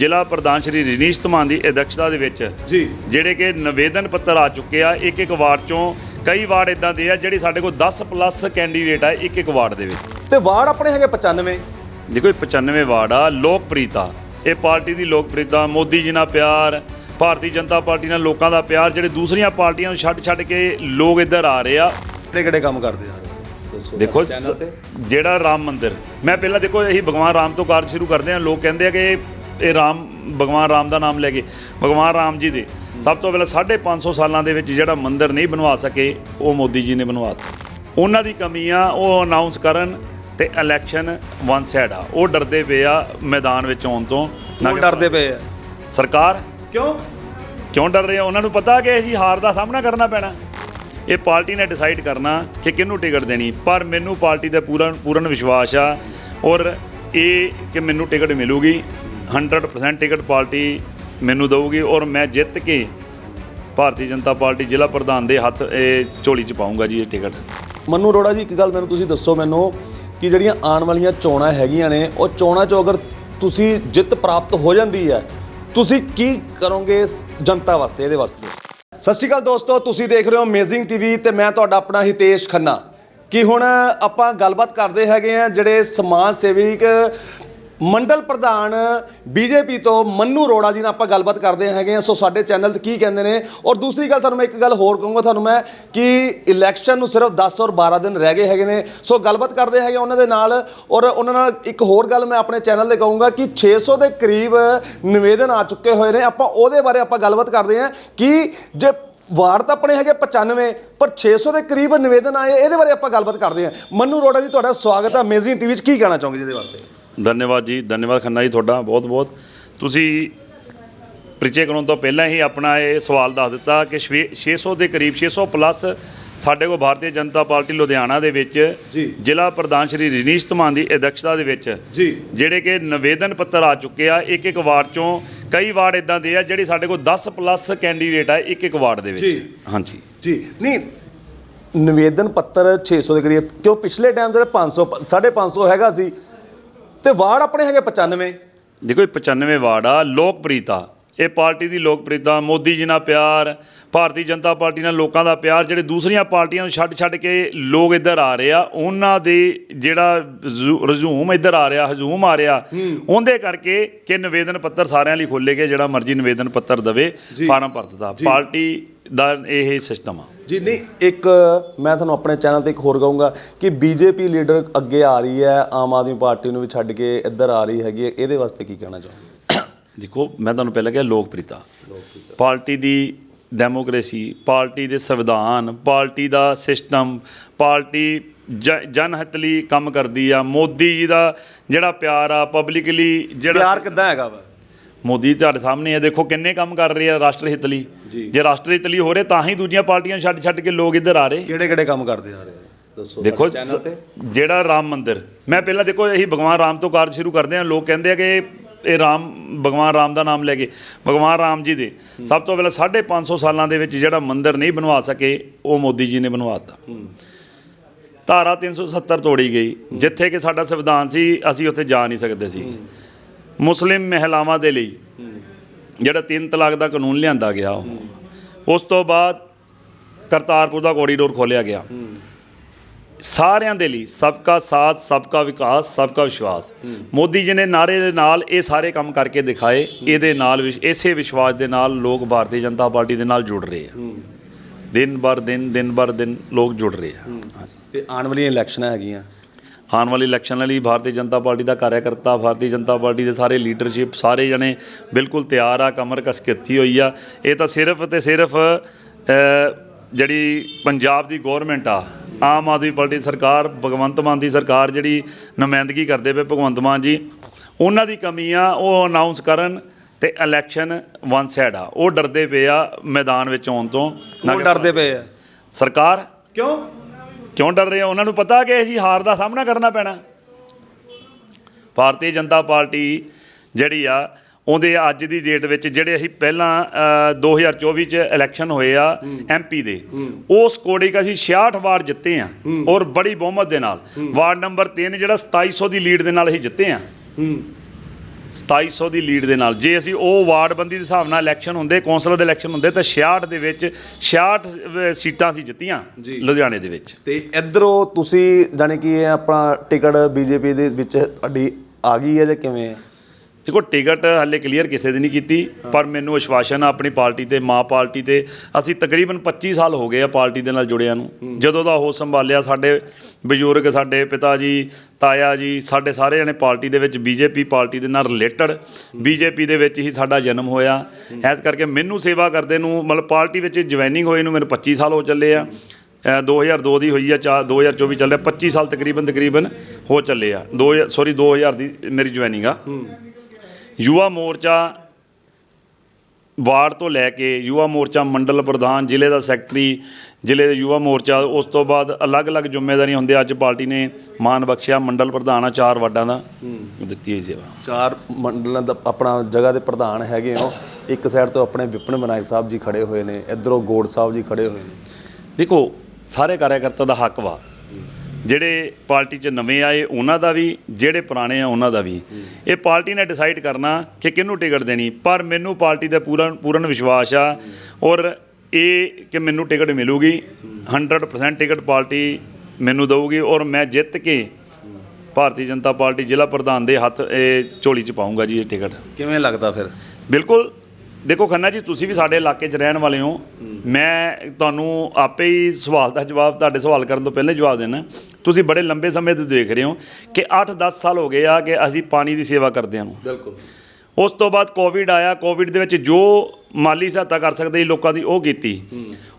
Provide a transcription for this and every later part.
ਜ਼ਿਲ੍ਹਾ ਪ੍ਰਧਾਨ ਸ਼੍ਰੀ ਰਜਨੀਸ਼ ਧਮਾਨ ਦੀ ਅਧਿਕਸ਼ਤਾ ਦੇ ਵਿੱਚ ਜੀ। ਜਿਹੜੇ ਕਿ ਨਿਵੇਦਨ ਪੱਤਰ ਆ ਚੁੱਕੇ ਆ ਇੱਕ ਇੱਕ ਵਾਰਡ ਚੋਂ ਕਈ ਵਾਰਡ ਇਦਾਂ ਦੇ ਆ ਜਿਹੜੇ ਸਾਡੇ ਕੋਲ 10 ਪਲੱਸ ਕੈਂਡੀਡੇਟ ਆ ਇੱਕ ਇੱਕ ਵਾਰਡ ਦੇ ਵਿੱਚ। ਤੇ ਵਾਰਡ ਆਪਣੇ ਹੈਗੇ 95 ਦੇਖੋ ਇਹ 95 ਵਾਰਡ ਆ ਲੋਕਪ੍ਰੀਤਾ ਇਹ ਪਾਰਟੀ ਦੀ ਲੋਕਪ੍ਰੀਤਾ ਮੋਦੀ ਜੀ ਨਾਲ ਪਿਆਰ ਭਾਰਤੀ ਜਨਤਾ ਪਾਰਟੀ ਨਾਲ ਲੋਕਾਂ ਦਾ ਪਿਆਰ ਜਿਹੜੇ ਦੂਸਰੀਆਂ ਪਾਰਟੀਆਂ ਨੂੰ ਛੱਡ ਛੱਡ ਕੇ ਲੋਕ ਇੱਧਰ ਆ ਰਹੇ ਆ। ਕਿਹੜੇ ਕਿਹੜੇ ਕੰਮ ਕਰਦੇ ਆ? ਦੇਖੋ ਜਿਹੜਾ ਰਾਮ ਮੰਦਿਰ। ਮੈਂ ਪਹਿਲਾਂ ਦੇਖੋ ਇਹੀ ਭਗਵਾਨ ਰਾਮ ਤੋਂ ਕਾਰਜ ਸ਼ੁਰੂ ਕਰਦੇ ਆ ਲੋਕ ਕਹਿੰਦੇ ਆ ਕਿ ਇਹ ਰਾਮ ਭਗਵਾਨ ਰਾਮ ਦਾ ਨਾਮ ਲੈ ਕੇ ਭਗਵਾਨ ਰਾਮ ਜੀ ਦੇ। ਸਭ ਤੋਂ ਪਹਿਲਾਂ 550 ਸਾਲਾਂ ਦੇ ਵਿੱਚ ਜਿਹੜਾ ਮੰਦਿਰ ਨਹੀਂ ਬਣਵਾ ਸਕੇ ਉਹ ਮੋਦੀ ਜੀ ਨੇ ਬਣਵਾਤਾ ਉਹਨਾਂ ਦੀ ਕਮੀ ਆ ਉਹ ਅਨਾਉਂਸ ਕਰਨ ਤੇ ਇਲੈਕਸ਼ਨ ਵਨ ਸਾਈਡ ਆ। ਉਹ ਡਰਦੇ ਪਏ ਆ ਮੈਦਾਨ ਵਿੱਚ ਆਉਣ ਤੋਂ। ਕਿਉਂ ਡਰਦੇ ਪਏ ਆ? ਸਰਕਾਰ। ਕਿਉਂ? ਕਿਉਂ ਡਰ ਰਹੇ ਆ? ਉਹਨਾਂ ਨੂੰ ਪਤਾ ਕਿ ਅਸੀਂ ਹਾਰ ਦਾ ਸਾਹਮਣਾ ਕਰਨਾ ਪੈਣਾ। ਇਹ ਪਾਰਟੀ ਨੇ ਡਿਸਾਈਡ ਕਰਨਾ ਕਿ ਕਿਹਨੂੰ ਟਿਕਟ ਦੇਣੀ। ਪਰ ਮੈਨੂੰ ਪਾਰਟੀ ਤੇ ਪੂਰਨ ਪੂਰਨ ਵਿਸ਼ਵਾਸ ਆ। ਔਰ ਇਹ ਕਿ ਮੈਨੂੰ ਟਿਕਟ ਮਿਲੂਗੀ। 100% ਟਿਕਟ ਪਾਰਟੀ ਮੈਨੂੰ ਦਊਗੀ ਔਰ ਮੈਂ ਜਿੱਤ ਕੇ ਭਾਰਤੀ ਜਨਤਾ ਪਾਰਟੀ ਜ਼ਿਲ੍ਹਾ ਪ੍ਰਧਾਨ ਦੇ ਹੱਥ ਇਹ ਝੋਲੀ 'ਚ ਪਾਉਂਗਾ ਜੀ ਇਹ ਟਿਕਟ। ਮੰਨੂ ਅਰੋੜਾ ਜੀ, ਇੱਕ ਗੱਲ ਮੈਨੂੰ ਤੁਸੀਂ ਦੱਸੋ ਮੈਨੂੰ ਕਿ ਜਿਹੜੀਆਂ ਆਉਣ ਵਾਲੀਆਂ ਚੋਣਾਂ ਹੈਗੀਆਂ ਨੇ, ਉਹ ਚੋਣਾਂ 'ਚੋਂ ਅਗਰ ਤੁਸੀਂ ਜਿੱਤ ਪ੍ਰਾਪਤ ਹੋ ਜਾਂਦੀ ਹੈ, ਤੁਸੀਂ ਕੀ ਕਰੋਗੇ ਜਨਤਾ ਵਾਸਤੇ, ਇਹਦੇ ਵਾਸਤੇ? ਸਤਿ ਸ਼੍ਰੀ ਅਕਾਲ ਦੋਸਤੋ, ਤੁਸੀਂ ਦੇਖ ਰਹੇ ਹੋ ਅਮੇਜ਼ਿੰਗ ਟੀਵੀ ਤੇ ਮੈਂ ਤੁਹਾਡਾ ਆਪਣਾ ਹਿਤੇਸ਼ ਖੰਨਾ। ਕਿ ਹੁਣ ਆਪਾਂ ਗੱਲਬਾਤ ਕਰਦੇ ਹੈਗੇ ਆ ਜਿਹੜੇ ਸਮਾਜ ਸੇਵਕ ਮੰਡਲ ਪ੍ਰਧਾਨ ਬੀਜੇਪੀ ਤੋਂ ਮੰਨੂ ਅਰੋੜਾ ਜੀ ਨਾਲ ਆਪਾਂ ਗੱਲਬਾਤ ਕਰਦੇ ਹੈਗੇ ਆ ਸੋ ਸਾਡੇ ਚੈਨਲ ਤੇ ਕੀ ਕਹਿੰਦੇ ਨੇ? ਔਰ ਦੂਸਰੀ ਗੱਲ ਤੁਹਾਨੂੰ ਮੈਂ ਇੱਕ ਗੱਲ ਹੋਰ ਕਹੂੰਗਾ ਤੁਹਾਨੂੰ ਮੈਂ ਕਿ ਇਲੈਕਸ਼ਨ ਨੂੰ ਸਿਰਫ 10 ਔਰ 12 ਦਿਨ ਰਹਿ ਗਏ ਹੈਗੇ ਨੇ। ਸੋ ਗੱਲਬਾਤ ਕਰਦੇ ਹੈਗੇ ਉਹਨਾਂ ਦੇ ਨਾਲ। ਔਰ ਉਹਨਾਂ ਨਾਲ ਇੱਕ ਹੋਰ ਗੱਲ ਮੈਂ ਆਪਣੇ ਚੈਨਲ ਤੇ ਕਹੂੰਗਾ ਕਿ 600 ਦੇ ਕਰੀਬ ਨਿਵੇਦਨ ਆ ਚੁੱਕੇ ਹੋਏ ਨੇ। ਆਪਾਂ ਉਹਦੇ ਬਾਰੇ ਆਪਾਂ ਗੱਲਬਾਤ ਕਰਦੇ ਹਾਂ ਕਿ ਜੇ ਵਾਰਡ ਤਾਂ ਆਪਣੇ ਹੈਗੇ 95 ਪਰ 600 ਦੇ ਕਰੀਬ ਨਿਵੇਦਨ ਆਏ, ਇਹਦੇ ਬਾਰੇ ਆਪਾਂ ਗੱਲਬਾਤ ਕਰਦੇ ਹਾਂ। ਮੰਨੂ ਅਰੋੜਾ ਜੀ, ਤੁਹਾਡਾ ਸਵਾਗਤ ਹੈ। ਅਮੇਜ਼ਿੰਗ ਟੀਵੀ 'ਚ ਕੀ ਕਹਿਣਾ ਚਾਹੋਗੇ ਜੀ ਇਹਦੇ ਵਾਸਤੇ? ਧੰਨਵਾਦ ਜੀ ਧੰਨਵਾਦ ਖੰਨਾ ਜੀ ਤੁਹਾਡਾ ਬਹੁਤ ਬਹੁਤ ਤੁਸੀਂ ਪਰਿਚੈ ਕਰਾਉਣ ਤੋਂ ਪਹਿਲਾਂ ਹੀ ਆਪਣਾ ਇਹ ਸਵਾਲ ਦੱਸ ਦਿੱਤਾ ਕਿ ਛੇ- 600 ਦੇ ਕਰੀਬ 600 ਪਲੱਸ ਸਾਡੇ ਕੋਲ ਭਾਰਤੀ ਜਨਤਾ ਪਾਰਟੀ ਲੁਧਿਆਣਾ ਦੇ ਵਿੱਚ। ਜ਼ਿਲ੍ਹਾ ਪ੍ਰਧਾਨ ਸ਼੍ਰੀ ਰਜਨੀਸ਼ ਧਮਾਨ ਦੀ ਅਧਿਕਸ਼ਤਾ ਦੇ ਵਿੱਚ। ਜਿਹੜੇ ਕਿ ਨਿਵੇਦਨ ਪੱਤਰ ਆ ਚੁੱਕੇ ਆ ਇੱਕ ਇੱਕ ਵਾਰਡ ਚੋਂ ਕਈ ਵਾਰਡ ਇਦਾਂ ਦੇ ਆ ਜਿਹੜੇ ਸਾਡੇ ਕੋਲ 10 ਪਲੱਸ ਕੈਂਡੀਡੇਟ ਆ ਇੱਕ ਇੱਕ ਵਾਰਡ ਦੇ। ਵਿੱਚ ਹਾਂਜੀ ਜੀ ਨਹੀਂ ਨਿਵੇਦਨ ਪੱਤਰ 600 ਦੇ ਕਰੀਬ ਕਿਉਂ ਪਿਛਲੇ ਟਾਈਮ ਦੇ 500 550 ਹੈਗਾ ਸੀ ਤੇ ਵਾਰਡ ਆਪਣੇ ਹੈਗੇ 95 ਦੇਖੋ ਇਹ 95 ਵਾਰਡ ਆ ਲੋਕਪ੍ਰੀਤਾ ਇਹ ਪਾਰਟੀ ਦੀ ਲੋਕਪ੍ਰੀਤਾ ਮੋਦੀ ਜੀ ਨਾਲ ਪਿਆਰ ਭਾਰਤੀ ਜਨਤਾ ਪਾਰਟੀ ਨਾਲ ਲੋਕਾਂ ਦਾ ਪਿਆਰ ਜਿਹੜੇ ਦੂਸਰੀਆਂ ਪਾਰਟੀਆਂ ਨੂੰ ਛੱਡ ਛੱਡ ਕੇ ਲੋਕ ਇੱਧਰ ਆ ਰਹੇ ਆ ਉਹਨਾਂ ਦੇ ਜਿਹੜਾ ਰਜ਼ੂਮ ਇੱਧਰ ਆ ਰਿਹਾ ਹਜੂਮ ਆ ਰਿਹਾ ਉਹਦੇ ਕਰਕੇ ਕਿ ਨਿਵੇਦਨ ਪੱਤਰ ਸਾਰਿਆਂ ਲਈ ਖੋਲੇ ਗਏ ਜਿਹੜਾ ਮਰਜ਼ੀ ਨਿਵੇਦਨ ਪੱਤਰ ਦਵੇ ਫਾਰਮ ਭਰਦਾ ਪਾਰਟੀ ਦਾ ਇਹ ਸਿਸਟਮ ਆ। ਜੀ ਨਹੀਂ ਇੱਕ ਮੈਂ ਤੁਹਾਨੂੰ ਆਪਣੇ ਚੈਨਲ ਤੇ ਇੱਕ ਹੋਰ ਕਹੂੰਗਾ ਕਿ ਬੀਜੇਪੀ ਲੀਡਰ ਅੱਗੇ ਆ ਰਹੀ ਹੈ ਆਮ ਆਦਮੀ ਪਾਰਟੀ ਨੂੰ ਵੀ ਛੱਡ ਕੇ ਇੱਧਰ ਆ ਰਹੀ ਹੈਗੀ ਇਹਦੇ ਵਾਸਤੇ ਕੀ ਕਹਿਣਾ ਚਾਹੋਗੇ? ਦੇਖੋ ਮੈਂ ਤੁਹਾਨੂੰ ਪਹਿਲਾਂ ਕਿਹਾ ਲੋਕਪ੍ਰੀਤਾ। ਪਾਰਟੀ ਦੀ ਡੈਮੋਕ੍ਰੇਸੀ ਪਾਰਟੀ ਦੇ ਸੰਵਿਧਾਨ ਪਾਰਟੀ ਦਾ ਸਿਸਟਮ ਪਾਰਟੀ ਜ- ਜਨਹਿਤ ਲਈ ਕੰਮ ਕਰਦੀ ਆ। ਮੋਦੀ ਜੀ ਦਾ ਜਿਹੜਾ ਪਿਆਰ ਆ ਪਬਲਿਕਲੀ ਜਿਹੜਾ ਪਿਆਰ ਕਿੱਦਾਂ ਹੈਗਾ ਵਾ? ਮੋਦੀ ਤੁਹਾਡੇ ਸਾਹਮਣੇ ਆ। ਦੇਖੋ ਕਿੰਨੇ ਕੰਮ ਕਰ ਰਹੇ ਆ ਰਾਸ਼ਟਰ ਹਿੱਤ ਲਈ ਜੇ ਰਾਸ਼ਟਰ ਹਿੱਤ ਲਈ ਹੋ ਰਹੇ ਤਾਂ ਹੀ ਦੂਜੀਆਂ ਪਾਰਟੀਆਂ ਛੱਡ ਛੱਡ ਕੇ ਲੋਕ ਇੱਧਰ ਆ ਰਹੇ। ਕਿਹੜੇ ਕਿਹੜੇ ਕੰਮ ਕਰਦੇ ਆ ਰਹੇ? ਦੱਸੋ ਦੇਖੋ ਜਿਹੜਾ ਰਾਮ ਮੰਦਿਰ। ਮੈਂ ਪਹਿਲਾਂ ਦੇਖੋ ਇਹੀ ਭਗਵਾਨ ਰਾਮ ਤੋਂ ਕਾਰਜ ਸ਼ੁਰੂ ਕਰਦੇ ਆ। ਲੋਕ ਕਹਿੰਦੇ ਆ ਕਿ ਇਹ ਰਾਮ, ਭਗਵਾਨ ਰਾਮ ਦਾ ਨਾਮ ਲੈ ਕੇ, ਭਗਵਾਨ ਰਾਮ ਜੀ ਦੇ, ਸਭ ਤੋਂ ਪਹਿਲਾਂ 550 ਸਾਲਾਂ ਦੇ ਵਿੱਚ ਜਿਹੜਾ ਮੰਦਿਰ ਨਹੀਂ ਬਣਵਾ ਸਕੇ, ਉਹ ਮੋਦੀ ਜੀ ਨੇ ਬਣਵਾਤਾ ਧਾਰਾ 370 ਤੋੜੀ ਗਈ, ਜਿੱਥੇ ਕਿ ਸਾਡਾ ਸੰਵਿਧਾਨ ਸੀ, ਅਸੀਂ ਉੱਥੇ ਜਾ ਨਹੀਂ ਸਕਦੇ ਸੀ। ਮੁਸਲਿਮ ਮਹਿਲਾਵਾਂ ਦੇ ਲਈ ਜਿਹੜਾ ਤਿੰਨ ਤਲਾਕ ਦਾ ਕਾਨੂੰਨ ਲਿਆਂਦਾ ਗਿਆ ਉਹ ਉਸ ਤੋਂ ਬਾਅਦ ਕਰਤਾਰਪੁਰ ਦਾ ਕੋਰੀਡੋਰ ਖੋਲ੍ਹਿਆ ਗਿਆ। ਸਾਰਿਆਂ ਦੇ ਲਈ ਸਬਕਾ ਸਾਥ ਸਬਕਾ ਵਿਕਾਸ ਸਬਕਾ ਵਿਸ਼ਵਾਸ। ਮੋਦੀ ਜੀ ਨੇ ਨਾਰੇ ਦੇ ਨਾਲ ਇਹ ਸਾਰੇ ਕੰਮ ਕਰਕੇ ਦਿਖਾਏ। ਇਹਦੇ ਨਾਲ ਇਸੇ ਵਿਸ਼ਵਾਸ ਦੇ ਨਾਲ ਲੋਕ ਭਾਰਤੀ ਜਨਤਾ ਪਾਰਟੀ ਦੇ ਨਾਲ ਜੁੜ ਰਹੇ ਆ। ਦਿਨ ਬਰ ਦਿਨ ਦਿਨ ਬਰ ਦਿਨ ਲੋਕ ਜੁੜ ਰਹੇ ਆ। ਤੇ ਆਉਣ ਵਾਲੀਆਂ ਇਲੈਕਸ਼ਨਾਂ ਹੈਗੀਆਂ। ਆਉਣ ਵਾਲੀ ਇਲੈਕਸ਼ਨ ਲਈ ਭਾਰਤੀ ਜਨਤਾ ਪਾਰਟੀ ਦਾ ਕਾਰਜਕਰਤਾ ਭਾਰਤੀ ਜਨਤਾ ਪਾਰਟੀ ਦੇ ਸਾਰੇ ਲੀਡਰਸ਼ਿਪ ਸਾਰੇ ਜਣੇ ਬਿਲਕੁਲ ਤਿਆਰ ਆ ਕਮਰ ਕਸ ਕੇ ਹੱਥੀ ਹੋਈ ਆ। ਇਹ ਤਾਂ ਸਿਰਫ ਤੇ ਸਿਰਫ ਜਿਹੜੀ ਪੰਜਾਬ ਦੀ ਗਵਰਨਮੈਂਟ ਆ ਆਮ ਆਦਮੀ ਪਾਰਟੀ ਸਰਕਾਰ ਭਗਵੰਤ ਮਾਨ ਦੀ ਸਰਕਾਰ ਜਿਹੜੀ ਨੁਮਾਇੰਦਗੀ ਕਰਦੇ ਪਏ ਭਗਵੰਤ ਮਾਨ ਜੀ ਉਹਨਾਂ ਦੀ ਕਮੀ ਆ ਉਹ ਅਨਾਉਂਸ ਕਰਨ ਤੇ ਇਲੈਕਸ਼ਨ ਵਨ ਸਾਈਡ ਆ। ਉਹ ਡਰਦੇ ਪਏ ਆ ਮੈਦਾਨ ਵਿੱਚ ਆਉਣ ਤੋਂ। ਕਿਉਂ ਡਰਦੇ ਪਏ ਆ? ਸਰਕਾਰ? ਕਿਉਂ? ਕਿਉਂ ਡਰ ਰਹੇ ਆ? ਉਹਨਾਂ ਨੂੰ ਪਤਾ ਕਿ ਅਸੀਂ ਹਾਰ ਦਾ ਸਾਹਮਣਾ ਕਰਨਾ ਪੈਣਾ। ਭਾਰਤੀ ਜਨਤਾ ਪਾਰਟੀ ਜਿਹੜੀ ਆ ਉਹਦੇ ਅੱਜ ਦੀ ਡੇਟ ਵਿੱਚ ਜਿਹੜੇ ਅਸੀਂ ਪਹਿਲਾਂ ਅ, 2024 ਚ ਇਲੈਕਸ਼ਨ ਹੋਏ ਆ ਐਮਪੀ ਦੇ ਉਸ ਕੋੜੇ ਅਸੀਂ 66 ਵਾਰ ਜਿੱਤੇ ਆ ਔਰ ਬੜੀ ਬਹੁਮਤ ਦੇ ਨਾਲ। ਵਾਰਡ ਨੰਬਰ 3 ਜਿਹੜਾ 2700 ਦੀ ਲੀਡ ਦੇ ਨਾਲ ਅਸੀਂ ਜਿੱਤੇ ਆ। 2700 ਦੀ ਲੀਡ ਦੇ ਨਾਲ। ਜੇ ਅਸੀਂ ਉਹ ਵਾਰਡਬੰਦੀ ਦੇ ਹਿਸਾਬ ਨਾਲ ਇਲੈਕਸ਼ਨ ਹੁੰਦੇ ਕੌਂਸਲਰ ਦੇ ਇਲੈਕਸ਼ਨ ਹੁੰਦੇ ਤਾਂ 66 ਦੇ ਵਿੱਚ 66 ਅਹ, ਸੀਟਾਂ ਅਸੀਂ ਜਿੱਤੀਆਂ ਲੁਧਿਆਣੇ ਦੇ ਵਿੱਚ। ਤੇ ਇਧਰੋਂ ਤੁਸੀਂ ਜਾਣੀ ਕਿ ਇਹ ਆਪਣਾ ਟਿਕਟ ਬੀਜੇਪੀ ਦੇ ਵਿੱਚ ਤੁਹਾਡੀ ਆ ਗਈ ਹੈ ਜਾਂ ਕਿਵੇਂ? ਹੈ ਦੇਖੋ ਟਿਕਟ ਹਾਲੇ ਕਲੀਅਰ ਕਿਸੇ ਦੀ ਨਹੀਂ ਕੀਤੀ ਪਰ ਮੈਨੂੰ ਵਿਸ਼ਵਾਸਨ ਆ ਆਪਣੀ ਪਾਰਟੀ ਤੇ ਮਾਂ ਪਾਰਟੀ ਤੇ। ਅਸੀਂ ਤਕਰੀਬਨ 25 ਸਾਲ ਹੋ ਗਏ ਆ ਪਾਰਟੀ ਦੇ ਨਾਲ ਜੁੜਿਆਂ ਨੂੰ। ਜਦੋਂ ਦਾ ਉਹ ਸੰਭਾਲਿਆ ਸਾਡੇ ਬਜ਼ੁਰਗ ਸਾਡੇ ਪਿਤਾ ਜੀ ਤਾਇਆ ਜੀ ਸਾਡੇ ਸਾਰੇ ਜਣੇ ਪਾਰਟੀ ਦੇ ਵਿੱਚ ਬੀਜੇਪੀ ਪਾਰਟੀ ਦੇ ਨਾਲ ਰਿਲੇਟਡ ਬੀਜੇਪੀ ਦੇ ਵਿੱਚ ਹੀ ਸਾਡਾ ਜਨਮ ਹੋਇਆ। ਇਸ ਕਰਕੇ ਮੈਨੂੰ ਸੇਵਾ ਕਰਦੇ ਨੂੰ ਮਤਲਬ ਪਾਰਟੀ ਵਿੱਚ ਜੁਆਇਨਿੰਗ ਹੋਏ ਨੂੰ ਮੈਨੂੰ 25 ਸਾਲ ਹੋ ਚੱਲੇ ਆ। ਅ, 2002 ਦੀ ਹੋਈ ਆ ਚਾ 2024 ਚੱਲਿਆ 25 ਸਾਲ ਤਕਰੀਬਨ ਤਕਰੀਬਨ ਹੋ ਚੱਲੇ ਆ। 2000 ਸੌਰੀ 2000 ਦੀ ਮੇਰੀ ਜੁਆਇਨਿੰਗ ਆ। ਯੁਵਾ ਮੋਰਚਾ ਵਾਰਡ ਤੋਂ ਲੈ ਕੇ ਯੁਵਾ ਮੋਰਚਾ ਮੰਡਲ ਪ੍ਰਧਾਨ ਜ਼ਿਲ੍ਹੇ ਦਾ ਸੈਕਟਰੀ ਜ਼ਿਲ੍ਹੇ ਦੇ ਯੁਵਾ ਮੋਰਚਾ ਉਸ ਤੋਂ ਬਾਅਦ ਅਲੱਗ-ਅਲੱਗ ਜ਼ਿੰਮੇਵਾਰੀਆਂ ਹੁੰਦੇ ਅੱਜ ਪਾਰਟੀ ਨੇ ਮਾਨ ਬਖਸ਼ਿਆ ਮੰਡਲ ਪ੍ਰਧਾਨ ਆ ਚਾਰ ਵਾਰਡਾਂ ਦਾ। ਦਿੱਤੀ ਹੋਈ ਸੇਵਾ। ਚਾਰ ਮੰਡਲਾਂ ਦਾ ਆਪਣਾ ਜਗ੍ਹਾ ਦੇ ਪ੍ਰਧਾਨ ਹੈਗੇ ਹੋ ਇੱਕ ਸਾਈਡ ਤੋਂ ਆਪਣੇ ਵਿਪਨ ਵਿਨਾਇਕ ਸਾਹਿਬ ਜੀ ਖੜੇ ਹੋਏ ਨੇ ਇਧਰੋਂ ਗੋੜ ਸਾਹਿਬ ਜੀ ਖੜੇ ਹੋਏ ਨੇ। ਦੇਖੋ ਸਾਰੇ ਕਾਰਿਆਕਰਤਾ ਦਾ ਹੱਕ ਵਾ। ਜਿਹੜੇ ਪਾਰਟੀ 'ਚ ਨਵੇਂ ਆਏ ਉਹਨਾਂ ਦਾ ਵੀ ਜਿਹੜੇ ਪੁਰਾਣੇ ਆ ਉਹਨਾਂ ਦਾ ਵੀ। ਇਹ ਪਾਰਟੀ ਨੇ ਡਿਸਾਈਡ ਕਰਨਾ ਕਿ ਕਿਹਨੂੰ ਟਿਕਟ ਦੇਣੀ। ਪਰ ਮੈਨੂੰ ਪਾਰਟੀ ਤੇ ਪੂਰਨ ਪੂਰਨ ਵਿਸ਼ਵਾਸ ਆ ਔਰ ਇਹ ਕਿ ਮੈਨੂੰ ਟਿਕਟ ਮਿਲੂਗੀ। 100% ਟਿਕਟ ਪਾਰਟੀ ਮੈਨੂੰ ਦਊਗੀ ਔਰ ਮੈਂ ਜਿੱਤ ਕੇ ਭਾਰਤੀ ਜਨਤਾ ਪਾਰਟੀ ਜ਼ਿਲ੍ਹਾ ਪ੍ਰਧਾਨ ਦੇ ਹੱਥ ਇਹ ਝੋਲੀ 'ਚ ਪਾਉਂਗਾ ਜੀ ਇਹ ਟਿਕਟ। ਕਿਵੇਂ ਲੱਗਦਾ ਫਿਰ? ਬਿਲਕੁਲ ਦੇਖੋ ਖੰਨਾ ਜੀ ਤੁਸੀਂ ਵੀ ਸਾਡੇ ਇਲਾਕੇ 'ਚ ਰਹਿਣ ਵਾਲੇ ਹੋ। ਮੈਂ ਤੁਹਾਨੂੰ ਆਪੇ ਹੀ ਸਵਾਲ ਦਾ ਜਵਾਬ ਤੁਹਾਡੇ ਸਵਾਲ ਕਰਨ ਤੋਂ ਪਹਿਲਾਂ ਜਵਾਬ ਦੇਣਾ। ਤੁਸੀਂ ਬੜੇ ਲੰਬੇ ਸਮੇਂ ਤੋਂ ਦੇਖ ਰਹੇ ਹੋ ਕਿ 8-10 ਸਾਲ ਹੋ ਗਏ ਆ ਕਿ ਅਸੀਂ ਪਾਣੀ ਦੀ ਸੇਵਾ ਕਰਦੇ ਹਾਂ ਬਿਲਕੁਲ। ਉਸ ਤੋਂ ਬਾਅਦ ਕੋਵਿਡ ਆਇਆ ਕੋਵਿਡ ਦੇ ਵਿੱਚ ਜੋ ਮਾਲੀ ਸਹਾਇਤਾ ਕਰ ਸਕਦੇ ਸੀ ਲੋਕਾਂ ਦੀ ਉਹ ਕੀਤੀ।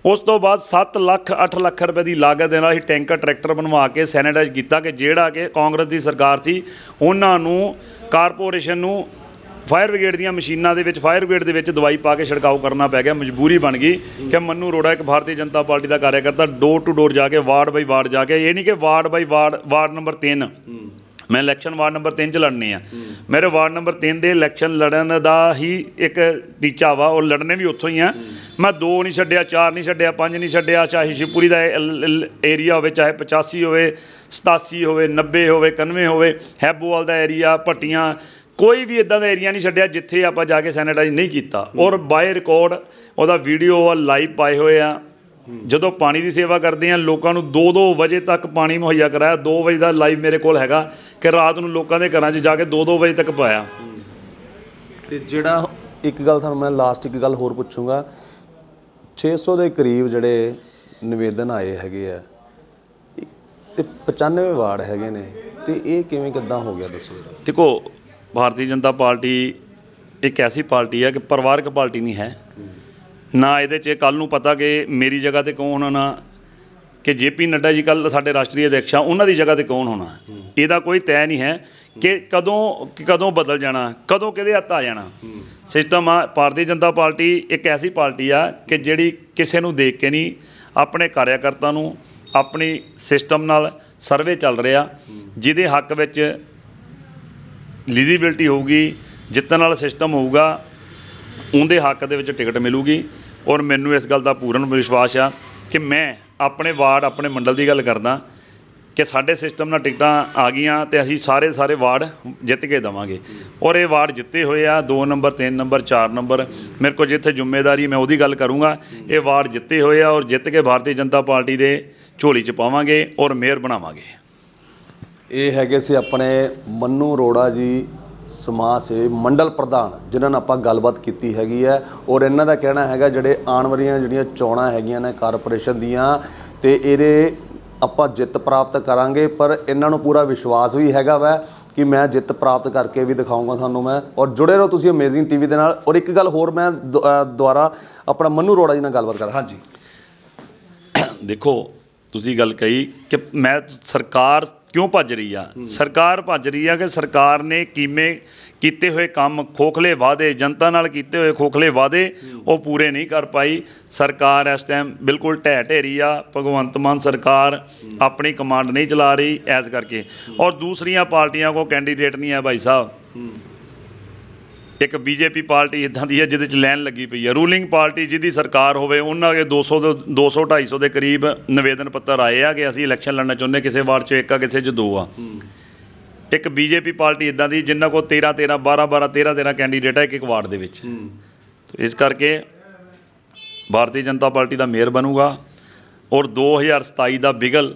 ਉਸ ਤੋਂ ਬਾਅਦ 7 ਲੱਖ 8 ਲੱਖ ਰੁਪਏ ਦੀ ਲਾਗਤ ਦੇ ਨਾਲ ਹੀ ਟੈਂਕਰ ਟਰੈਕਟਰ ਬਣਵਾ ਕੇ ਸੈਨੇਟਾਈਜ਼ ਕੀਤਾ ਕਿ ਜਿਹੜਾ ਕਿ ਕਾਂਗਰਸ ਦੀ ਸਰਕਾਰ ਸੀ ਉਹਨਾਂ ਨੂੰ ਕਾਰਪੋਰੇਸ਼ਨ ਨੂੰ ਫਾਇਰ ਬ੍ਰਿਗੇਡ ਦੀਆਂ ਮਸ਼ੀਨਾਂ ਦੇ ਵਿੱਚ, ਫਾਇਰ ਬ੍ਰਿਗੇਡ ਦੇ ਵਿੱਚ ਦਵਾਈ ਪਾ ਕੇ ਛਿੜਕਾਓ ਕਰਨਾ ਪੈ ਗਿਆ, ਮਜਬੂਰੀ ਬਣ ਗਈ ਕਿ ਮੰਨੂ ਅਰੋੜਾ ਇੱਕ Bharatiya Janata party the ਕਾਰਿਆਕਰਤਾ door to door ਜਾ ਕੇ, ਵਾਰਡ ਬਾਈ ਵਾਰਡ ਜਾ ਕੇ, ਇਹ ਨਹੀਂ ਕਿ ward by ward ward number 3 ਮੈਂ ਇਲੈਕਸ਼ਨ ਵਾਰਡ ਨੰਬਰ 3 ਚ ਲੜਨੀ ਆ। ਮੇਰੇ ਵਾਰਡ ਨੰਬਰ 3 ਦੇ ਇਲੈਕਸ਼ਨ ਲੜਨ ਦਾ ਹੀ ਇੱਕ ਟੀਚਾ ਵਾ, ਉਹ ਲੜਨੇ ਵੀ ਉੱਥੋਂ ਹੀ ਆ। ਮੈਂ 2 ਨਹੀਂ ਛੱਡਿਆ 4 ਨਹੀਂ ਛੱਡਿਆ 5 ਨਹੀਂ ਛੱਡਿਆ, ਚਾਹੇ ਸ਼ਿਵਪੁਰੀ ਦਾ ਏਰੀਆ ਹੋਵੇ, ਚਾਹੇ 85 ਹੋਵੇ 87 ਹੋਵੇ 90 ਹੋਵੇ 91 ਹੋਵੇ, ਹੈਬੋਵਾਲ ਦਾ ਏਰੀਆ ਭੱਟੀਆਂ ਕੋਈ ਵੀ ਇਦਾਂ ਦਾ ਏਰੀਆ ਨਹੀਂ ਛੱਡਿਆ ਜਿੱਥੇ ਆਪਾਂ ਜਾ ਕੇ ਸੈਨੀਟਾਈਜ਼ ਨਹੀਂ ਕੀਤਾ। ਔਰ ਬਾਈ ਰਿਕਾਰਡ ਉਹਦਾ ਵੀਡੀਓ ਆ ਲਾਈਵ ਪਾਏ ਹੋਏ ਆ। ਜਦੋਂ ਪਾਣੀ ਦੀ ਸੇਵਾ ਕਰਦੇ ਆ ਲੋਕਾਂ ਨੂੰ 2-2 ਵਜੇ ਤੱਕ ਪਾਣੀ ਮੁਹੱਈਆ ਕਰਾਇਆ। 2 ਵਜੇ ਦਾ ਲਾਈਵ ਮੇਰੇ ਕੋਲ ਹੈਗਾ ਕਿ ਰਾਤ ਨੂੰ ਲੋਕਾਂ ਦੇ ਘਰਾਂ 'ਚ ਜਾ ਕੇ 2-2 ਵਜੇ ਤੱਕ ਪਾਇਆ। ਤੇ ਜਿਹੜਾ ਇੱਕ ਗੱਲ ਤੁਹਾਨੂੰ ਮੈਂ ਲਾਸਟ ਇੱਕ ਗੱਲ ਹੋਰ ਪੁੱਛੂੰਗਾ। 600 ਦੇ ਕਰੀਬ ਜਿਹੜੇ ਨਿਵੇਦਨ ਆਏ ਹੈਗੇ ਆ ਤੇ 95 ਵਾਰਡ ਹੈਗੇ ਨੇ। ਤੇ ਇਹ ਕਿਵੇਂ ਕਿੱਦਾਂ ਹੋ ਗਿਆ ਦੱਸੋ? ਦੇਖੋ ਭਾਰਤੀ ਜਨਤਾ ਪਾਰਟੀ ਇੱਕ ਐਸੀ ਪਾਰਟੀ ਹੈ ਕਿ ਪਰਿਵਾਰਕ ਪਾਰਟੀ ਨਹੀਂ ਹੈ। ਨਾ ਇਹਦੇ 'ਚ ਕੱਲ ਨੂੰ ਪਤਾ ਕਿ ਮੇਰੀ ਜਗ੍ਹਾ ਤੇ ਕੌਣ ਹੋਣਾ, ਕਿ ਜੇਪੀ ਨੱਡਾ ਜੀ ਕੱਲ ਸਾਡੇ ਰਾਸ਼ਟਰੀ ਅਧਿਕਸ਼ ਆ, ਉਹਨਾਂ ਦੀ ਜਗ੍ਹਾ ਤੇ ਕੌਣ ਹੋਣਾ। ਇਹਦਾ ਕੋਈ ਤੈਅ ਨਹੀਂ ਹੈ ਕਿ ਕਦੋਂ ਕਿ ਕਦੋਂ ਬਦਲ ਜਾਣਾ, ਕਦੋਂ ਕਿਹਦੇ ਹੱਥ ਆ ਜਾਣਾ। ਸਿਸਟਮ ਆ, ਭਾਰਤੀ ਜਨਤਾ ਪਾਰਟੀ ਇੱਕ ਐਸੀ ਪਾਰਟੀ ਆ ਕਿ ਜਿਹੜੀ ਕਿਸੇ ਨੂੰ ਦੇਖ ਕੇ ਨਹੀਂ, ਆਪਣੇ ਕਾਰਿਆਕਰਤਾ ਨੂੰ, ਆਪਣੀ ਸਿਸਟਮ ਨਾਲ ਸਰਵੇ ਚੱਲ ਰਿਹਾ, ਜਿਹਦੇ ਹੱਕ ਵਿੱਚ ਲੀਜ਼ੀਬਿਲਟੀ ਹੋਊਗੀ, ਜਿੱਤਣ ਵਾਲਾ ਸਿਸਟਮ ਹੋਊਗਾ, ਉਹਦੇ ਹੱਕ ਦੇ ਵਿੱਚ ਟਿਕਟ ਮਿਲੂਗੀ। ਔਰ ਮੈਨੂੰ ਇਸ ਗੱਲ ਦਾ ਪੂਰਨ ਵਿਸ਼ਵਾਸ ਆ ਕਿ ਮੈਂ ਆਪਣੇ ਵਾਰਡ, ਆਪਣੇ ਮੰਡਲ ਦੀ ਗੱਲ ਕਰਦਾ ਕਿ ਸਾਡੇ ਸਿਸਟਮ ਨਾਲ ਟਿਕਟਾਂ ਆ ਗਈਆਂ ਤੇ ਅਸੀਂ ਸਾਰੇ ਸਾਰੇ ਵਾਰਡ ਜਿੱਤ ਕੇ ਦਵਾਂਗੇ। ਔਰ ਇਹ ਵਾਰਡ ਜਿੱਤੇ ਹੋਏ ਆ 2 ਨੰਬਰ 3 ਨੰਬਰ 4 ਨੰਬਰ, ਮੇਰੇ ਕੋਲ ਜਿੱਥੇ ਜ਼ਿੰਮੇਵਾਰੀ ਮੈਂ ਉਹਦੀ ਗੱਲ ਕਰੂੰਗਾ। ਇਹ ਵਾਰਡ ਜਿੱਤੇ ਹੋਏ ਆ ਔਰ ਜਿੱਤ ਕੇ ਭਾਰਤੀ ਜਨਤਾ ਪਾਰਟੀ ਦੇ ਝੋਲੀ 'ਚ ਪਾਵਾਂਗੇ ਔਰ ਮੇਅਰ ਬਣਾਵਾਂਗੇ। ਇਹ ਹੈਗੇ ਸੀ ਆਪਣੇ ਮੰਨੂ ਅਰੋੜਾ ਜੀ ਸਮਾਜ ਸੇਵੀ ਮੰਡਲ ਪ੍ਰਧਾਨ, ਜਿਨ੍ਹਾਂ ਨਾਲ ਆਪਾਂ ਗੱਲਬਾਤ ਕੀਤੀ ਹੈਗੀ ਹੈ ਔਰ ਇਹਨਾਂ ਦਾ ਕਹਿਣਾ ਹੈਗਾ ਜਿਹੜੇ ਆਉਣ ਵਾਲੀਆਂ ਜਿਹੜੀਆਂ ਚੋਣਾਂ ਹੈਗੀਆਂ ਨੇ ਕਾਰਪੋਰੇਸ਼ਨ ਦੀਆਂ ਤੇ ਇਹਦੇ ਆਪਾਂ ਜਿੱਤ ਪ੍ਰਾਪਤ ਕਰਾਂਗੇ, ਪਰ ਇਹਨਾਂ ਨੂੰ ਪੂਰਾ ਵਿਸ਼ਵਾਸ ਵੀ ਹੈਗਾ ਵੈ ਕਿ ਮੈਂ ਜਿੱਤ ਪ੍ਰਾਪਤ ਕਰਕੇ ਵੀ ਦਿਖਾਊਂਗਾ ਤੁਹਾਨੂੰ ਮੈਂ। ਔਰ ਜੁੜੇ ਰਹੋ ਤੁਸੀਂ ਅਮੇਜ਼ਿੰਗ ਟੀਵੀ ਦੇ ਨਾਲ। ਔਰ ਇੱਕ ਗੱਲ ਹੋਰ ਮੈਂ ਦੁ- ਅਹ ਆਪਣਾ ਮੰਨੂ ਅਰੋੜਾ ਜੀ ਨਾਲ ਗੱਲਬਾਤ ਕਰਾਂ। ਹਾਂਜੀ। ਦੇਖੋ ਤੁਸੀਂ ਗੱਲ ਕਹੀ ਕਿ ਮੈਂ ਸਰਕਾਰ ਕਿਉਂ ਭੱਜ ਰਹੀ ਆ? ਸਰਕਾਰ ਭੱਜ ਰਹੀ ਆ ਕਿ ਸਰਕਾਰ ਨੇ ਕਿਵੇਂ ਕੀਤੇ ਹੋਏ ਕੰਮ ਖੋਖਲੇ ਵਾਅਦੇ, ਜਨਤਾ ਨਾਲ ਕੀਤੇ ਹੋਏ ਖੋਖਲੇ ਵਾਅਦੇ ਉਹ ਪੂਰੇ ਨਹੀਂ ਕਰ ਪਾਈ। ਸਰਕਾਰ ਇਸ ਟਾਈਮ ਬਿਲਕੁਲ ਢਹਿ ਢੇਰੀ ਆ। ਭਗਵੰਤ ਮਾਨ ਸਰਕਾਰ ਆਪਣੀ ਕਮਾਂਡ ਨਹੀਂ ਚਲਾ ਰਹੀ, ਐਸ ਕਰਕੇ। ਔਰ ਦੂਸਰੀਆਂ ਪਾਰਟੀਆਂ ਕੋ ਕੈਂਡੀਡੇਟ ਨਹੀਂ ਹੈ ਭਾਈ ਸਾਹਿਬ। ਇੱਕ ਬੀਜੇਪੀ ਪਾਰਟੀ ਇਦਾਂ ਦੀ ਹੈ ਜਿਹਦੇ ਚ ਲਾਈਨ ਲੱਗੀ ਪਈ ਹੈ। ਰੂਲਿੰਗ ਪਾਰਟੀ ਜਿਹਦੀ ਸਰਕਾਰ ਹੋਵੇ, ਉਹਨਾਂ ਦੇ 200 ਦੇ 200 250 ਦੇ ਕਰੀਬ ਨਿਵੇਦਨ ਪੱਤਰ ਆਏ ਆ ਕਿ ਅਸੀਂ ਇਲੈਕਸ਼ਨ ਲੜਨਾ ਚਾਹੁੰਦੇ, ਕਿਸੇ ਵਾਰਡ 'ਚ ਇੱਕ ਆ, ਕਿਸੇ 'ਚ ਦੋ ਆ। ਇੱਕ ਬੀਜੇਪੀ ਪਾਰਟੀ ਇਦਾਂ ਦੀ, ਜਿਨ੍ਹਾਂ ਕੋਲ 13 13 12 12 13 13 ਕੈਂਡੀਡੇਟ ਹੈ ਇੱਕ ਇੱਕ ਵਾਰਡ ਦੇ ਵਿੱਚ। ਇਸ ਕਰਕੇ ਭਾਰਤੀ ਜਨਤਾ ਪਾਰਟੀ ਦਾ ਮੇਅਰ ਬਣੂਗਾ ਔਰ 2027 ਦਾ ਬਿਗਲ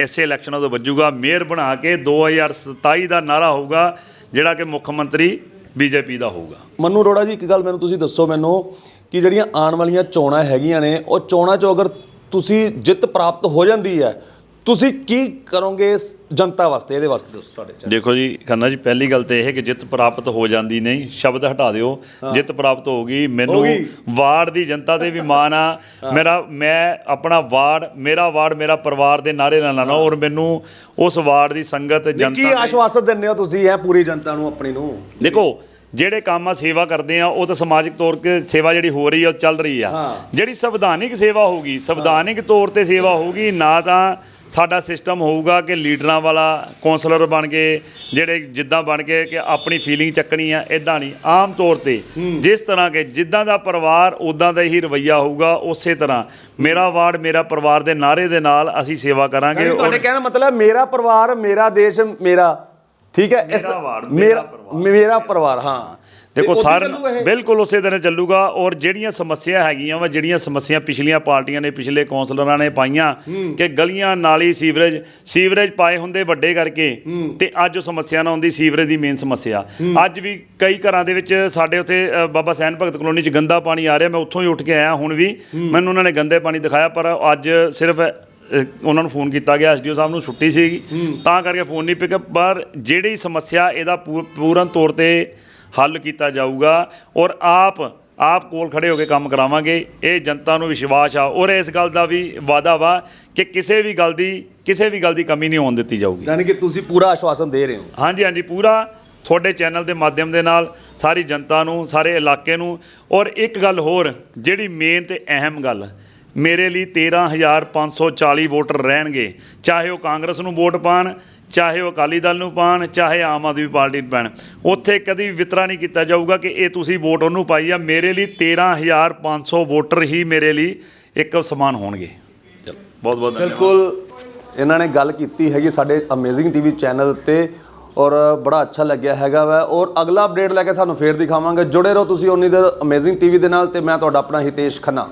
ਇਸੇ ਇਲੈਕਸ਼ਨਾਂ ਤੋਂ ਵੱਜੂਗਾ। ਮੇਅਰ ਬਣਾ ਕੇ 2027 ਦਾ ਨਾਰਾ ਹੋਊਗਾ, ਜਿਹੜਾ ਕਿ ਮੁੱਖ ਮੰਤਰੀ ਬੀਜੇਪੀ ਦਾ ਹੋਊਗਾ। ਮਨੂ ਅਰੋੜਾ ਜੀ, ਇੱਕ ਗੱਲ ਮੈਨੂੰ ਤੁਸੀਂ ਦੱਸੋ ਮੈਨੂੰ ਕਿ ਜਿਹੜੀਆਂ ਆਉਣ ਵਾਲੀਆਂ ਚੋਣਾਂ ਹੈਗੀਆਂ ਨੇ, ਉਹ ਚੋਣਾਂ 'ਚੋਂ ਅਗਰ ਤੁਸੀਂ ਜਿੱਤ ਪ੍ਰਾਪਤ ਹੋ ਜਾਂਦੀ ਹੈ ਤੁਸੀਂ ਕੀ ਕਰੋਗੇ ਇਸ ਜਨਤਾ ਵਾਸਤੇ ਇਹਦੇ ਵਾਸਤੇ ਦੱਸੋ ਸਾਡੇ ਚ ਦੇਖੋ ਜੀ ਖੰਨਾ ਜੀ ਪਹਿਲੀ ਗੱਲ ਤੇ ਇਹ ਹੈ ਕਿ ਜਿੱਤ ਪ੍ਰਾਪਤ ਹੋ ਜਾਂਦੀ ਨਹੀਂ ਸ਼ਬਦ ਹਟਾ ਦਿਓ। ਜਿੱਤ ਪ੍ਰਾਪਤ ਹੋਗੀ ਮੈਨੂੰ ਹੋਗੀ। ਵਾਰਡ ਦੀ ਜਨਤਾ ਤੇ ਵੀ ਮਾਣ ਆ। ਮੇਰਾ ਮੈਂ ਆਪਣਾ ਵਾਰਡ ਮੇਰਾ ਵਾਰਡ ਮੇਰਾ ਪਰਿਵਾਰ ਦੇ ਨਾਰੇ ਨਾਲ ਲਾਣਾ ਔਰ ਮੈਨੂੰ ਉਸ ਵਾਰਡ ਦੀ ਸੰਗਤ ਕੀ ਜਨਤਾ ਦੇ- ਆਸ਼ਵਾਸਨ ਦਿੰਦੇ ਹੋ ਤੁਸੀਂ ਇਹ ਪੂਰੀ ਜਨਤਾ ਨੂੰ ਆਪਣੀ ਨੂੰ? ਦੇਖੋ ਜਿਹੜੇ ਕੰਮ ਆ ਸੇਵਾ ਕਰਦੇ ਆ ਉਹ ਤਾਂ ਸਮਾਜਿਕ ਤੌਰ ਤੇ ਸੇਵਾ ਜਿਹੜੀ ਹੋ ਰਹੀ ਆ ਉਹ ਚੱਲ ਰਹੀ ਆ। ਹਾਂ। ਜਿਹੜੀ ਸੰਵਿਧਾਨਿਕ ਸੇਵਾ ਹੋਊਗੀ ਸੰਵਿਧਾਨਿਕ ਤੌਰ ਤੇ ਸੇਵਾ ਹੋਊਗੀ ਨਾ ਤਾਂ ਸਾਡਾ ਸਿਸਟਮ ਹੋਊਗਾ ਕਿ ਲੀਡਰਾਂ ਵਾਲਾ ਕੌਂਸਲਰ ਬਣ ਕੇ ਜਿਹੜੇ ਜਿੱਦਾਂ ਬਣ ਕੇ ਕਿ ਆਪਣੀ ਫੀਲਿੰਗ ਚੱਕਣੀ ਆ ਇਦਾਂ ਨਹੀਂ। ਆਮ ਤੌਰ ਤੇ ਜਿਸ ਤਰ੍ਹਾਂ ਕਿ ਜਿੱਦਾਂ ਦਾ ਪਰਿਵਾਰ ਉਦਾਂ ਦਾ ਹੀ ਰਵਈਆ ਹੋਊਗਾ ਉਸੇ ਤਰ੍ਹਾਂ। ਮੇਰਾ ਵਾਰਡ ਮੇਰਾ ਪਰਿਵਾਰ ਦੇ ਨਾਰੇ ਦੇ ਨਾਲ ਅਸੀਂ ਸੇਵਾ ਕਰਾਂਗੇ। ਤੁਹਾਡੇ ਕਹਿਣ ਦਾ ਮਤਲਬ ਮੇਰਾ ਪਰਿਵਾਰ ਮੇਰਾ ਦੇਸ਼ ਮੇਰਾ ਠੀਕ ਹੈ ਇਸ ਮੇਰਾ ਵਾਰਡ, ਮੇਰਾ ਮੇਰਾ ਪਰਿਵਾਰ। ਮੇਰਾ ਪਰਿਵਾਰ ਹਾਂ। ਦੇਖੋ ਸਾਰ? ਬਿਲਕੁਲ ਉਸੇ ਤਰ੍ਹਾਂ ਚੱਲੂਗਾ ਔਰ ਜਿਹੜੀਆਂ ਸਮੱਸਿਆ ਹੈਗੀਆਂ ਵਾ ਜਿਹੜੀਆਂ ਸਮੱਸਿਆ ਪਿਛਲੀਆਂ ਪਾਰਟੀਆਂ ਨੇ ਪਿਛਲੇ ਕੌਂਸਲਰਾਂ ਨੇ ਪਾਈਆਂ ਕਿ ਗਲੀਆਂ ਨਾਲੀ ਸੀਵਰੇਜ ਸੀਵਰੇਜ ਪਾਏ ਹੁੰਦੇ ਵੱਡੇ ਕਰਕੇ ਤੇ ਅੱਜ ਉਹ ਸਮੱਸਿਆ ਨਾ ਹੁੰਦੀ ਸੀਵਰੇਜ ਦੀ ਮੇਨ ਸਮੱਸਿਆ। ਅੱਜ ਵੀ ਕਈ ਘਰਾਂ ਦੇ ਵਿੱਚ ਸਾਡੇ ਉੱਥੇ ਬਾਬਾ ਸੈਨ ਭਗਤ ਕਲੋਨੀ 'ਚ ਗੰਦਾ ਪਾਣੀ ਆ ਰਿਹਾ ਮੈਂ ਉੱਥੋਂ ਹੀ ਉੱਠ ਕੇ ਆਇਆ ਹੁਣ ਵੀ ਮੈਨੂੰ ਉਹਨਾਂ ਨੇ ਗੰਦੇ ਪਾਣੀ ਦਿਖਾਇਆ ਪਰ ਅੱਜ ਸਿਰਫ ਉਹਨਾਂ ਨੂੰ ਫੋਨ ਕੀਤਾ ਗਿਆ ਐਸਡੀਓ ਸਾਹਿਬ ਨੂੰ ਛੁੱਟੀ ਸੀਗੀ। ਤਾਂ ਕਰਕੇ ਫੋਨ ਨਹੀਂ ਪਿਕਅਪ ਪਰ ਜਿਹੜੀ ਸਮੱਸਿਆ ਇਹਦਾ ਪੂਰਨ ਤੌਰ ਤੇ ਹੱਲ ਕੀਤਾ ਜਾਊਗਾ ਔਰ ਆਪ ਆਪ ਕੋਲ ਖੜੇ ਹੋ ਕੇ ਕੰਮ ਕਰਾਵਾਂਗੇ। ਇਹ ਜਨਤਾ ਨੂੰ ਵਿਸ਼ਵਾਸ ਆ ਔਰ ਇਸ ਗੱਲ ਦਾ ਵੀ ਵਾਅਦਾ ਵਾ ਕਿ ਕਿਸੇ ਵੀ ਗੱਲ ਦੀ ਕਿਸੇ ਵੀ ਗੱਲ ਦੀ ਕਮੀ ਨਹੀਂ ਹੋਣ ਦਿੱਤੀ ਜਾਊਗੀ। ਯਾਨੀ ਕਿ ਤੁਸੀਂ ਪੂਰਾ ਆਸ਼ਵਾਸਨ ਦੇ ਰਹੇ ਹੋ। ਹਾਂਜੀ ਹਾਂਜੀ ਪੂਰਾ ਤੁਹਾਡੇ ਚੈਨਲ ਦੇ ਮਾਧਿਅਮ ਦੇ ਨਾਲ ਸਾਰੀ ਜਨਤਾ ਨੂੰ ਸਾਰੇ ਇਲਾਕੇ ਨੂੰ ਔਰ ਇੱਕ ਗੱਲ ਹੋਰ ਜਿਹੜੀ ਮੇਨ ਤੇ ਅਹਿਮ ਗੱਲ ਮੇਰੇ ਲਈ 13540 ਵੋਟਰ ਰਹਿਣਗੇ ਚਾਹੇ ਉਹ ਕਾਂਗਰਸ ਨੂੰ ਵੋਟ ਪਾਣ ਚਾਹੇ ਉਹ ਅਕਾਲੀ ਦਲ ਨੂੰ ਪਾਣ ਚਾਹੇ ਆਮ ਆਦਮੀ ਪਾਰਟੀ ਨੂੰ ਪਾਣ। ਉੱਥੇ ਕਦੀ ਵਿਤਰਾ ਨਹੀਂ ਕੀਤਾ ਜਾਊਗਾ ਕਿ ਇਹ ਤੁਸੀਂ ਵੋਟ ਉਹਨੂੰ ਪਾਈ ਆ। ਮੇਰੇ ਲਈ 13500 ਵੋਟਰ ਹੀ ਮੇਰੇ ਲਈ ਇੱਕ ਸਮਾਨ ਹੋਣਗੇ। ਚਲੋ ਬਹੁਤ ਬਹੁਤ ਧੰਨਵਾਦ। ਬਿਲਕੁਲ ਇਹਨਾਂ ਨੇ ਗੱਲ ਕੀਤੀ ਹੈਗੀ ਸਾਡੇ ਅਮੇਜ਼ਿੰਗ ਟੀਵੀ ਚੈਨਲ ਤੇ ਔਰ ਬੜਾ ਅੱਛਾ ਲੱਗਿਆ ਹੈਗਾ ਵਾ। ਔਰ ਅਗਲਾ ਅਪਡੇਟ ਲੈ ਕੇ ਤੁਹਾਨੂੰ ਫੇਰ ਦਿਖਾਵਾਂਗੇ। ਜੁੜੇ ਰਹੋ ਤੁਸੀਂ ਉਨੀ ਦੇਰ ਅਮੇਜ਼ਿੰਗ ਟੀਵੀ ਦੇ ਨਾਲ ਤੇ ਮੈਂ ਤੁਹਾਡਾ ਆਪਣਾ ਹਿਤੇਸ਼ ਖੰਨਾ।